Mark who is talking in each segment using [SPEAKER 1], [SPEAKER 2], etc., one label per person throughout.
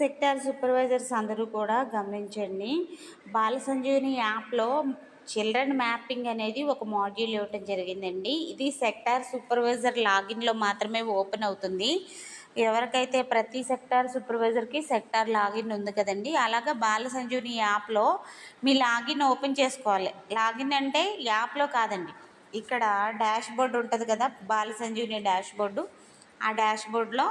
[SPEAKER 1] Sector supervisors అందరూ కూడా గమనించండి. బాల సంజీవని యాప్లో చిల్డ్రన్ మ్యాపింగ్ అనేది ఒక మాడ్యూల్ ఇవ్వటం జరిగిందండి. ఇది సెక్టార్ సూపర్వైజర్ లాగిన్లో మాత్రమే ఓపెన్ అవుతుంది. ఎవరికైతే ప్రతి సెక్టార్ సూపర్వైజర్కి సెక్టార్ లాగిన్ ఉంది కదండి అలాగా బాల సంజీవని యాప్లో మీ లాగిన్ ఓపెన్ చేసుకోవాలి. లాగిన్ అంటే యాప్లో కాదండి ఇక్కడ డాష్ బోర్డు ఉంటుంది కదా బాల సంజీవని డాష్ బోర్డు ఆ డాష్ బోర్డ్లో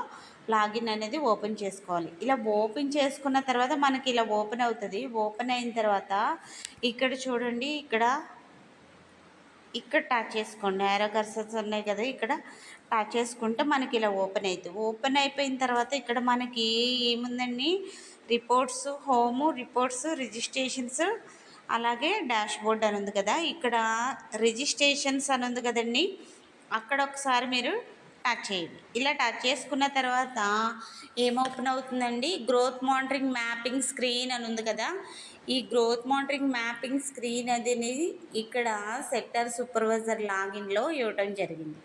[SPEAKER 1] లాగిన్ అనేది ఓపెన్ చేసుకోవాలి. ఇలా ఓపెన్ చేసుకున్న తర్వాత మనకి ఇలా ఓపెన్ అవుతుంది. ఓపెన్ అయిన తర్వాత ఇక్కడ చూడండి ఇక్కడ ఇక్కడ టచ్ చేసుకోండి. ఏరో కర్సర్స్ ఉన్నాయి కదా ఇక్కడ టచ్ చేసుకుంటే మనకి ఇలా ఓపెన్ అవుతుంది ఓపెన్ అయిపోయిన తర్వాత ఇక్కడ మనకి ఏముందండి? రిపోర్ట్స్ హోము రిపోర్ట్స్ రిజిస్ట్రేషన్స్ అలాగే డాష్బోర్డ్ అని ఉంది కదా. ఇక్కడ రిజిస్ట్రేషన్స్ అని ఉంది కదండి. అక్కడ ఒకసారి మీరు టచ్ చేయండి. ఇలా టచ్ చేసుకున్న తర్వాత ఏం ఓపెన్ అవుతుందండి? గ్రోత్ మానిటరింగ్ మ్యాపింగ్ స్క్రీన్ అని ఉంది కదా? ఈ గ్రోత్ మానిటరింగ్ మ్యాపింగ్ స్క్రీన్ అనేది ఇక్కడ సెక్టర్ సూపర్వైజర్ లాగిన్లో ఇవ్వటం జరిగింది.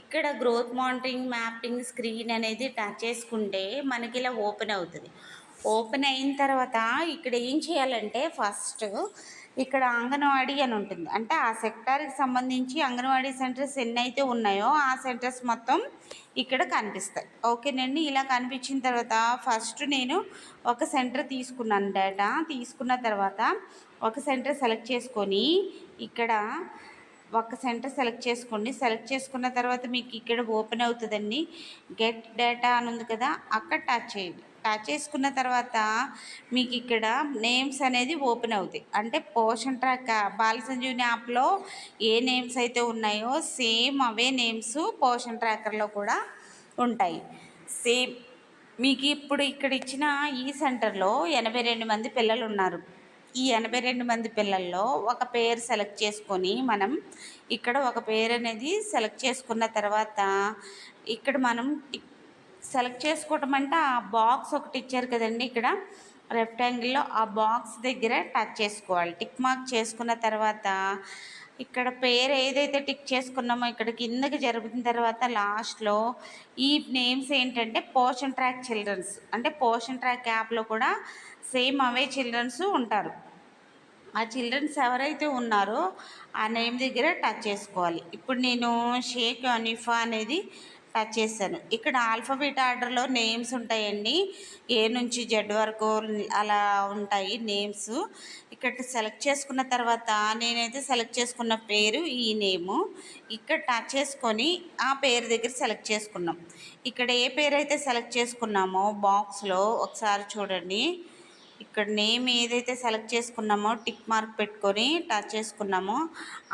[SPEAKER 1] ఇక్కడ గ్రోత్ మానిటరింగ్ మ్యాపింగ్ స్క్రీన్ అనేది టచ్ చేసుకుంటే మనకి ఇలా ఓపెన్ అవుతుంది. ఓపెన్ అయిన తర్వాత ఇక్కడ ఏం చేయాలంటే ఫస్ట్ ఇక్కడ అంగన్వాడీ అని ఉంటుంది. అంటే ఆ సెక్టార్కి సంబంధించి అంగన్వాడీ సెంటర్స్ ఎన్ని అయితే ఉన్నాయో ఆ సెంటర్స్ మొత్తం ఇక్కడ కనిపిస్తాయి. ఓకేనండి ఇలా కనిపించిన తర్వాత ఫస్ట్ నేను ఒక సెంటర్ తీసుకున్నాను డేటా. తీసుకున్న తర్వాత ఒక సెంటర్ సెలెక్ట్ చేసుకొని ఇక్కడ ఒక సెంటర్ సెలెక్ట్ చేసుకోండి. సెలెక్ట్ చేసుకున్న తర్వాత మీకు ఇక్కడ ఓపెన్ అవుతుందండి. గెట్ డేటా అని ఉంది కదా అక్కడ టచ్ చేయండి. ప్యాక్ చేసుకున్న తర్వాత మీకు ఇక్కడ నేమ్స్ అనేది ఓపెన్ అవుతాయి. అంటే పోషన్ ట్రాక్ బాలసంజీవిని యాప్లో ఏ నేమ్స్ అయితే ఉన్నాయో సేమ్ అవే నేమ్స్ పోషన్ ట్రాకర్లో కూడా ఉంటాయి. సేమ్ మీకు ఇప్పుడు ఇక్కడ ఇచ్చిన ఈ సెంటర్లో ఎనభై రెండు మంది పిల్లలు ఉన్నారు. ఈ ఎనభై రెండు మంది పిల్లల్లో ఒక పేరు సెలెక్ట్ చేసుకొని మనం ఇక్కడ ఒక పేరు అనేది సెలెక్ట్ చేసుకున్న తర్వాత ఇక్కడ మనం టిక్ సెలెక్ట్ చేసుకోవటం అంటే ఆ బాక్స్ ఒకటి ఇచ్చారు కదండి ఇక్కడ. రెక్టాంగిల్లో ఆ బాక్స్ దగ్గర టచ్ చేసుకోవాలి. టిక్ మార్క్ చేసుకున్న తర్వాత ఇక్కడ పేరు ఏదైతే టిక్ చేసుకున్నామో ఇక్కడ కిందకి జరుగుతున్న తర్వాత లాస్ట్లో ఈ నేమ్స్ ఏంటంటే పోషన్ ట్రాక్ చిల్డ్రన్స్. అంటే పోషన్ ట్రాక్ యాప్లో కూడా సేమ్ అవే చిల్డ్రన్స్ ఉంటారు. ఆ చిల్డ్రన్స్ ఎవరైతే ఉన్నారో ఆ నేమ్ దగ్గర టచ్ చేసుకోవాలి. ఇప్పుడు నేను షేక్ అనిఫా అనేది టచ్ చేశాను. ఇక్కడ ఆల్ఫాబెట్ ఆర్డర్లో నేమ్స్ ఉంటాయండి. ఏ నుంచి జెడ్ వరకు అలా ఉంటాయి నేమ్స్. ఇక్కడ సెలెక్ట్ చేసుకున్న తర్వాత నేనైతే సెలెక్ట్ చేసుకున్న పేరు ఈ నేము. ఇక్కడ టచ్ చేసుకొని ఆ పేరు దగ్గర సెలెక్ట్ చేసుకున్నాం. ఇక్కడ ఏ పేరు అయితే సెలెక్ట్ చేసుకున్నామో బాక్స్లో ఒకసారి చూడండి. ఇక్కడ నేమ్ ఏదైతే సెలెక్ట్ చేసుకున్నామో టిక్ మార్క్ పెట్టుకొని టచ్ చేసుకున్నామో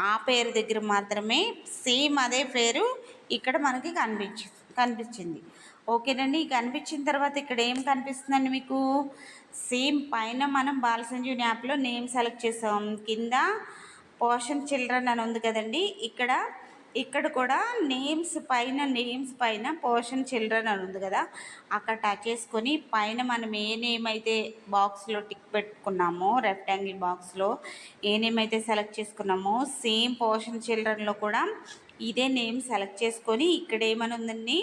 [SPEAKER 1] ఆ పేరు దగ్గర మాత్రమే సేమ్ అదే పేరు ఇక్కడ మనకి కనిపించి కనిపించింది. ఓకేనండి కనిపించిన తర్వాత ఇక్కడ ఏం కనిపిస్తుందండి మీకు? సేమ్ పైన మనం బాల సంజీవని యాప్లో నేమ్ సెలెక్ట్ చేసాం. కింద పోషన్ చిల్డ్రన్ అని ఉంది కదండి. ఇక్కడ ఇక్కడ కూడా నేమ్స్ పైన నేమ్స్ పైన పోషన్ చిల్డ్రన్ అని ఉంది కదా. అక్కడ టచ్ చేసుకొని పైన మనం ఏ నేమ్ అయితే బాక్స్లో టిక్ పెట్టుకున్నామో రెక్టాంగిల్ బాక్స్లో ఏ నేమ్ అయితే సెలెక్ట్ చేసుకున్నామో సేమ్ పోషన్ చిల్డ్రన్లో కూడా ఇదే నేమ్ సెలెక్ట్ చేసుకొని ఇక్కడ ఏమని ఉందండి?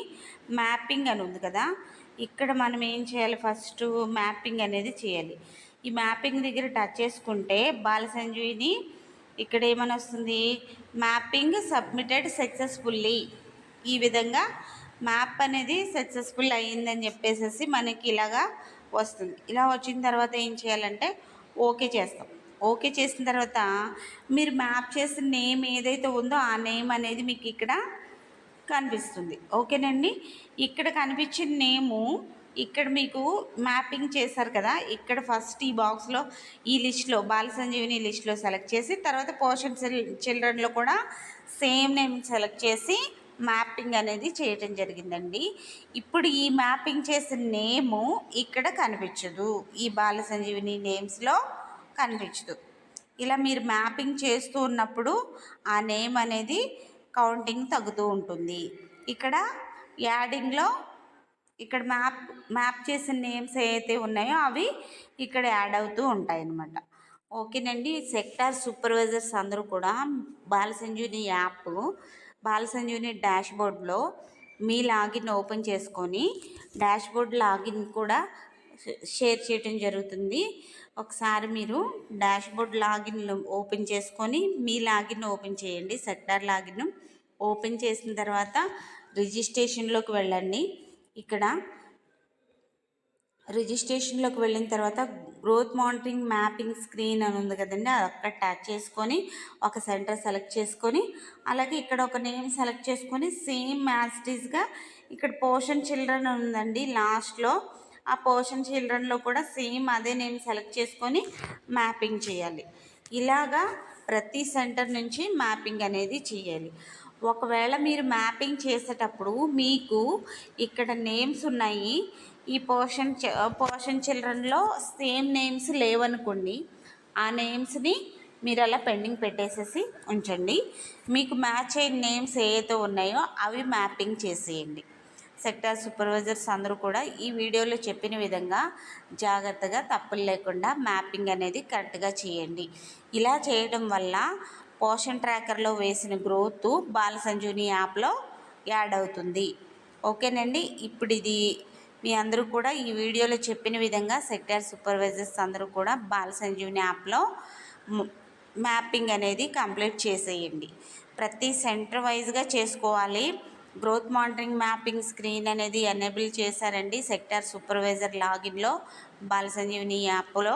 [SPEAKER 1] మ్యాపింగ్ అని ఉంది కదా. ఇక్కడ మనం ఏం చేయాలి? ఫస్ట్ మ్యాపింగ్ అనేది చేయాలి. ఈ మ్యాపింగ్ దగ్గర టచ్ చేసుకుంటే బాలసంజీవిని ఇక్కడ ఏమని వస్తుంది మ్యాపింగ్ సబ్మిటెడ్ సక్సెస్ఫుల్లీ. ఈ విధంగా మ్యాప్ అనేది సక్సెస్ఫుల్ అయ్యిందని చెప్పేసి మనకి ఇలాగా వస్తుంది. ఇలా వచ్చిన తర్వాత ఏం చేయాలంటే ఓకే చేస్తాం. ఓకే చేసిన తర్వాత మీరు మ్యాప్ చేసిన నేమ్ ఏదైతే ఉందో ఆ నేమ్ అనేది మీకు ఇక్కడ కనిపిస్తుంది. ఓకేనండి? ఇక్కడ కనిపించిన నేము ఇక్కడ మీకు మ్యాపింగ్ చేశారు కదా ఇక్కడ ఫస్ట్ ఈ బాక్స్లో ఈ లిస్ట్లో బాల సంజీవిని లిస్ట్లో సెలెక్ట్ చేసి తర్వాత పోషన్ చిల్డ్రన్లో కూడా సేమ్ నేమ్ సెలెక్ట్ చేసి మ్యాపింగ్ అనేది చేయటం జరిగిందండి. ఇప్పుడు ఈ మ్యాపింగ్ చేసిన నేము ఇక్కడ కనిపించదు. ఈ బాల సంజీవిని నేమ్స్లో కనిపించదు. ఇలా మీరు మ్యాపింగ్ చేస్తూ ఉన్నప్పుడు ఆ నేమ్ అనేది కౌంటింగ్ తగ్గుతూ ఉంటుంది. ఇక్కడ యాడింగ్లో ఇక్కడ మ్యాప్ మ్యాప్ చేసిన నేమ్స్ ఏవైతే ఉన్నాయో అవి ఇక్కడ యాడ్ అవుతూ ఉంటాయి అన్నమాట ఓకేనండి. సెక్టార్ సూపర్వైజర్స్ అందరూ కూడా బాలసంజీవిని యాప్ బాలసంజీవిని డాష్ బోర్డ్లో మీ లాగిన్ ఓపెన్ చేసుకొని డాష్ బోర్డ్ లాగిన్ కూడా షేర్ చేయటం జరుగుతుంది. ఒకసారి మీరు డాష్బోర్డ్ లాగిన్ ఓపెన్ చేసుకొని మీ లాగిన్ ఓపెన్ చేయండి. సెక్టార్ లాగిన్ ఓపెన్ చేసిన తర్వాత రిజిస్ట్రేషన్లోకి వెళ్ళండి. ఇక్కడ రిజిస్ట్రేషన్లోకి వెళ్ళిన తర్వాత గ్రోత్ మానిటరింగ్ మ్యాపింగ్ స్క్రీన్ అని ఉంది కదండి అది అక్కడ ట్యాచ్ చేసుకొని ఒక సెంటర్ సెలెక్ట్ చేసుకొని అలాగే ఇక్కడ ఒక నేమ్ సెలెక్ట్ చేసుకొని సేమ్ మ్యాస్టీస్గా ఇక్కడ పోషన్ చిల్డ్రన్ ఉందండి లాస్ట్లో. ఆ పోషన్ చిల్డ్రన్లో కూడా సేమ్ అదే నేమ్ సెలెక్ట్ చేసుకొని మ్యాపింగ్ చేయాలి. ఇలాగా ప్రతి సెంటర్ నుంచి మ్యాపింగ్ అనేది చేయాలి. ఒకవేళ మీరు మ్యాపింగ్ చేసేటప్పుడు మీకు ఇక్కడ నేమ్స్ ఉన్నాయి. ఈ పోర్షన్ పోర్షన్ చిల్డ్రన్లో సేమ్ నేమ్స్ లేవనుకోండి ఆ నేమ్స్ని మీరు అలా పెండింగ్ పెట్టేసేసి ఉంచండి. మీకు మ్యాచ్ అయిన నేమ్స్ ఏవైతే ఉన్నాయో అవి మ్యాపింగ్ చేసేయండి. సెక్టార్ సూపర్వైజర్స్ అందరూ కూడా ఈ వీడియోలో చెప్పిన విధంగా జాగ్రత్తగా తప్పులు లేకుండా మ్యాపింగ్ అనేది కరెక్ట్గా చేయండి. ఇలా చేయడం వల్ల పోషన్ ట్రాకర్లో వేసిన గ్రోత్ బాల సంజీవని యాప్లో యాడ్ అవుతుంది. ఓకేనండి? ఇప్పుడు ఇది మీ అందరూ కూడా ఈ వీడియోలో చెప్పిన విధంగా సెక్టార్ సూపర్వైజర్స్ అందరూ కూడా బాలసంజీవిని యాప్లో మ్యాపింగ్ అనేది కంప్లీట్ చేసేయండి. ప్రతి సెంటర్ వైజ్గా చేసుకోవాలి. గ్రోత్ మానిటరింగ్ మ్యాపింగ్ స్క్రీన్ అనేది ఎనేబుల్ చేశారండి సెక్టార్ సూపర్వైజర్ లాగిన్లో బాల సంజీవని యాప్లో.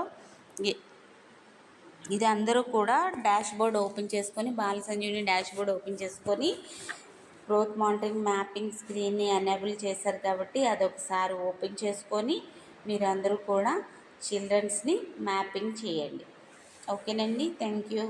[SPEAKER 1] ఇది అందరూ కూడా డాష్ బోర్డ్ ఓపెన్ చేసుకొని Bala Sanjeevani dashboard open చేసుకొని గ్రోత్ మానిటరింగ్ మ్యాపింగ్ స్క్రీన్ని ఎనేబుల్ చేశారు కాబట్టి అదొకసారి ఓపెన్ చేసుకొని మీరందరూ కూడా చిల్డ్రన్స్ని మ్యాపింగ్ చేయండి. ఓకేనండి. Thank you